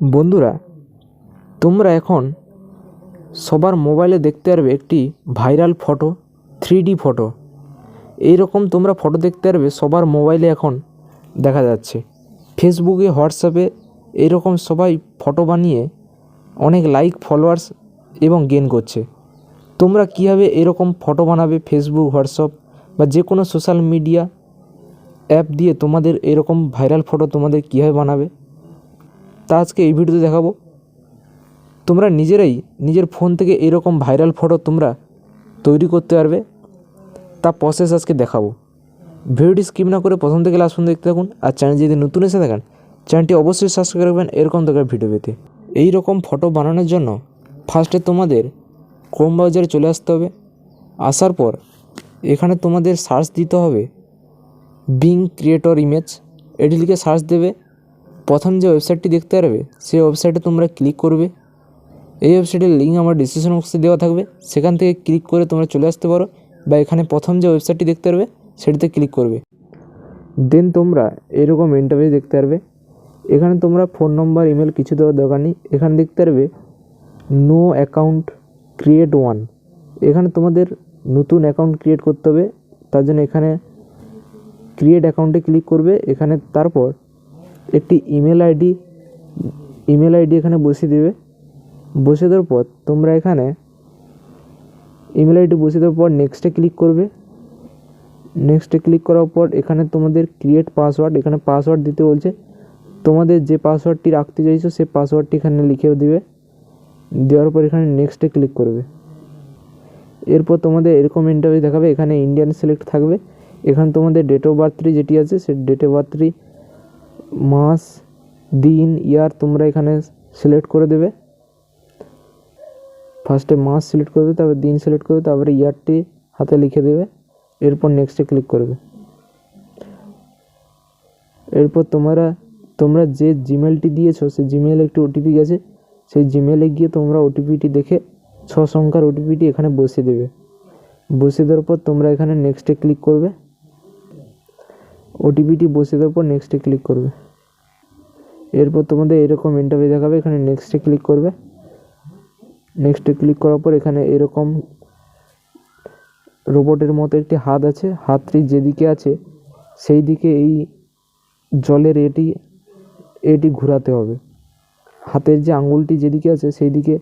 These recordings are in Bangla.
বন্ধুরা, তোমরা এখন সবার মোবাইলে দেখতে পারবে একটি viral photo three D photo. এইরকম তোমরা ফটো দেখতে পারবে সবার মোবাইলে এখন দেখা যাচ্ছে। ফেসবুকে, হোয়াটসঅ্যাপে এরকম সবাই ফটো বানিয়ে অনেক লাইক, ফলোয়ার্স এবং গেন করছে। তোমরা কীভাবে এরকম ফটো বানাবে ফেসবুক, হোয়াটসঅ্যাপ বা যে কোনো সোশ্যাল মিডিয়া অ্যাপ দিয়ে তোমাদের এরকম ভাইরাল ফটো তোমাদের কীভাবে বানাবে? তা আজকে এই ভিডিওতে দেখাবো। তোমরা নিজেরাই নিজের ফোন থেকে এরকম ভাইরাল ফটো তোমরা তৈরি করতে পারবে। তা প্রসেস আজকে দেখাবো। ভিডিওটি স্কিপ না করে প্রথম থেকে লাস্ট পর্যন্ত দেখতে থাকুন আর চ্যানেল যদি নতুন এসে থাকেন চ্যানেলটি অবশ্যই সাবস্ক্রাইব রাখবেন এরকম দরকার ভিডিও পেতে। এই রকম ফটো বানানোর জন্য ফার্স্টে তোমাদের ক্রোম ব্রাউজারে চলে আসতে হবে। আসার পর এখানে তোমাদের সার্চ দিতে হবে বিং ক্রিয়েটর ইমেজ এটি লিখে সার্চ দেবে। প্রথম যে ওয়েবসাইটটি দেখতে পারবে, সেই ওয়েবসাইটে তোমরা ক্লিক করবে। এই ওয়েবসাইটের লিঙ্ক আমার ডিসক্রিপশন বক্সে দেওয়া থাকবে। সেখান থেকে ক্লিক করে তোমরা চলে আসতে পারো বা এখানে প্রথম যে ওয়েবসাইটটি দেখতে পারবে, সেটিতে ক্লিক করবে। দেন তোমরা এরকম ইন্টারভিউ দেখতে পারবে। এখানে তোমরা ফোন নম্বর ইমেল কিছু দেওয়ার দরকার নেই। এখানে দেখতে পারবে নো অ্যাকাউন্ট ক্রিয়েট ওয়ান এখানে তোমাদের নতুন অ্যাকাউন্ট ক্রিয়েট করতে হবে। তার জন্য এখানে ক্রিয়েট অ্যাকাউন্টে ক্লিক করবে। এখানে তারপর একটি ইমেল আইডি ইমেল আইডি এখানে বসিয়ে দেবে। বসিয়ে দেওয়ার পর তোমরা এখানে ইমেল আইডি বসিয়ে দেওয়ার পর নেক্সটে ক্লিক করবে। নেক্সটে ক্লিক করার পর এখানে তোমাদের ক্রিয়েট পাসওয়ার্ড এখানে পাসওয়ার্ড দিতে বলছে। তোমাদের যে পাসওয়ার্ডটি রাখতে চাইছো, সেই পাসওয়ার্ডটি এখানে লিখে দিবে। দেওয়ার পর এখানে নেক্সটে ক্লিক করবে। এরপর তোমাদের এরকম ইন্টারভিউ দেখাবে। এখানে ইন্ডিয়ান সিলেক্ট থাকবে। এখানে তোমাদের ডেট অফ বার্থটি যেটি আছে, সেই ডেট অফ বার্থটি মাস, দিন, ইয়ার তোমরা এখানে সিলেক্ট করে দেবে। ফার্স্টে মাস সিলেক্ট করবে তারপর দিন সিলেক্ট করবে তারপরে ইয়ারটি হাতে লিখে দেবে, এরপর নেক্সটে ক্লিক করবে। এরপর তোমরা তোমরা যে জিমেলটি দিয়েছ সেই জিমেলে একটি ওটিপি গেছে, সেই জিমেলে গিয়ে তোমরা ওটিপিটি দেখে ছ সংখ্যার ওটিপিটি এখানে বসিয়ে দেবে। বসিয়ে দেওয়ার পর তোমরা এখানে নেক্সটে ক্লিক করবে। ওটিপিটি বসিয়ে দেওয়ার পর নেক্সটে ক্লিক করবে। এরপর তোমাদের এরকম ইন্টারভিউ দেখাবে, এখানে নেক্সটে ক্লিক করবে। নেক্সটে ক্লিক করার পর এখানে এরকম রোবটের মতো একটি হাত আছে। হাতটি যেদিকে আছে সেই দিকে এই জলের এটি এটি ঘোরাতে হবে। হাতের যে আঙুলটি যেদিকে আছে সেই দিকে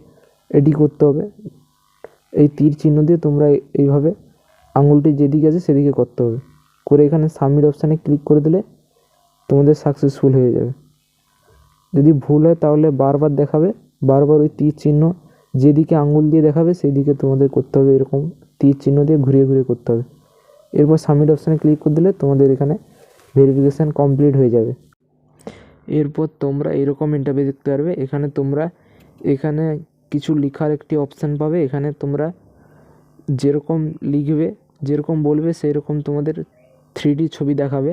এটি করতে হবে। এই তীর চিহ্ন দিয়ে তোমরা এইভাবে আঙুলটি যেদিকে আছে, সেদিকে করতে হবে। করে এখানে সাবমিট অপশানে ক্লিক করে দিলে তোমাদের সাকসেসফুল হয়ে যাবে। যদি ভুল হয় তাহলে বারবার দেখাবে, বারবার ওই তীর চিহ্ন যেদিকে আঙুল দিয়ে দেখাবে সেই দিকে তোমাদের করতে হবে এরকম তীর চিহ্ন দিয়ে ঘুরিয়ে ঘুরিয়ে করতে হবে। এরপর সাবমিট অপশানে ক্লিক করে দিলে তোমাদের এখানে ভেরিফিকেশান কমপ্লিট হয়ে যাবে। এরপর তোমরা এরকম ইন্টারভিউ দেখতে পারবে, এখানে তোমরা এখানে কিছু লেখার একটি অপশান পাবে, এখানে তোমরা যেরকম লিখবে, যেরকম বলবে সেই রকম তোমাদের থ্রি ছবি দেখাবে।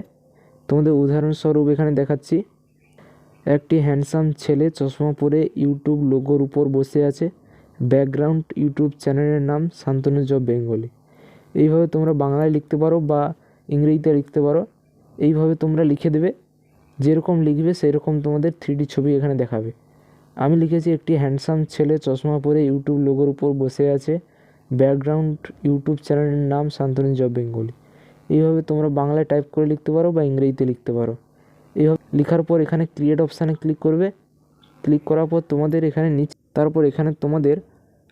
তোমাদের উদাহরণস্বরূপ এখানে দেখাচ্ছি, একটি হ্যান্ডসাম ছেলে চশমা পরে ইউটিউব লোগোর উপর বসে আছে। ব্যাকগ্রাউন্ড ইউটিউব চ্যানেলের নাম শান্তনু বেঙ্গলি। এইভাবে তোমরা বাংলায় লিখতে পারো বা ইংরেজিতে লিখতে পারো। এইভাবে তোমরা লিখে দেবে, যেরকম লিখবে সেরকম তোমাদের থ্রি ছবি এখানে দেখাবে। আমি লিখেছি একটি হ্যান্ডসাম ছেলে চশমা পরে ইউটিউব লোগোর উপর বসে আছে। ব্যাকগ্রাউন্ড ইউটিউব চ্যানেলের নাম শান্তনু বেঙ্গলি। এইভাবে তোমরা বাংলায় টাইপ করে লিখতে পারো বা ইংরেজিতে লিখতে পারো। এইভাবে লেখার পর এখানে ক্রিয়েট অপশানে ক্লিক করবে। ক্লিক করার পর তোমাদের এখানে নিচে, তারপর এখানে তোমাদের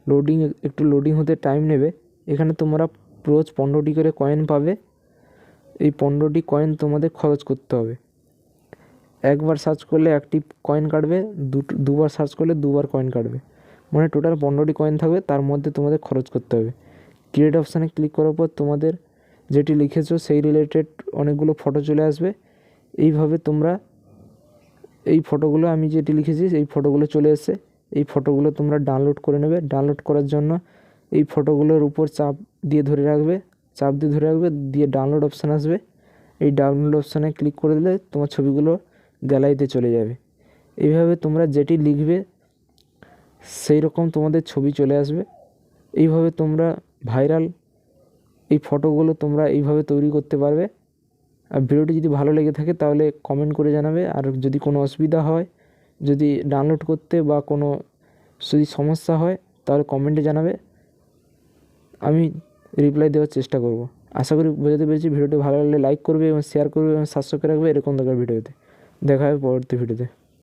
লোডিং একটু লোডিং হতে টাইম নেবে। এখানে তোমরা রোজ পনেরোটি করে কয়েন পাবে। এই পনেরোটি কয়েন তোমাদের খরচ করতে হবে। একবার সার্চ করলে একটি কয়েন কাটবে, দুটো, দুবার সার্চ করলে দুবার কয়েন কাটবে। মানে টোটাল পনেরোটি কয়েন থাকবে, তার মধ্যে তোমাদের খরচ করতে হবে। ক্রিয়েট অপশানে ক্লিক করার পর তোমাদের যেটি লিখেছো, সেই রিলেটেড অনেকগুলো ফটো চলে আসবে। এইভাবে তোমরা এই ফটোগুলো আমি যেটি লিখেছি এই ফটোগুলো চলে এসেছে। এই ফটোগুলো তোমরা ডাউনলোড করে নেবে। ডাউনলোড করার জন্য এই ফটোগুলোর উপর চাপ দিয়ে ধরে রাখবে। চাপ দিয়ে ধরে রাখবে, দিয়ে ডাউনলোড অপশান আসবে। এই ডাউনলোড অপশানে ক্লিক করে দিলে তোমার ছবিগুলো গ্যালারিতে চলে যাবে। এইভাবে তোমরা যেটি লিখবে সেই রকম তোমাদের ছবি চলে আসবে। এইভাবে তোমরা ভাইরাল এই ফটোগুলো তোমরা এইভাবে তৈরি করতে পারবে। আর ভিডিওটি যদি ভালো লেগে থাকে তাহলে কমেন্ট করে জানাবে। আর যদি কোনো অসুবিধা হয়, যদি ডাউনলোড করতে বা কোনো যদি সমস্যা হয়, তাহলে কমেন্টে জানাবে। আমি রিপ্লাই দেওয়ার চেষ্টা করব। আশা করি বোঝাতে পেরেছি। ভিডিওটি ভালো লাগলে লাইক করবে এবং শেয়ার করবে এবং সাবস্ক্রাইব রাখবে এরকম দরকার ভিডিওতে। দেখা হবে পরবর্তী ভিডিওতে।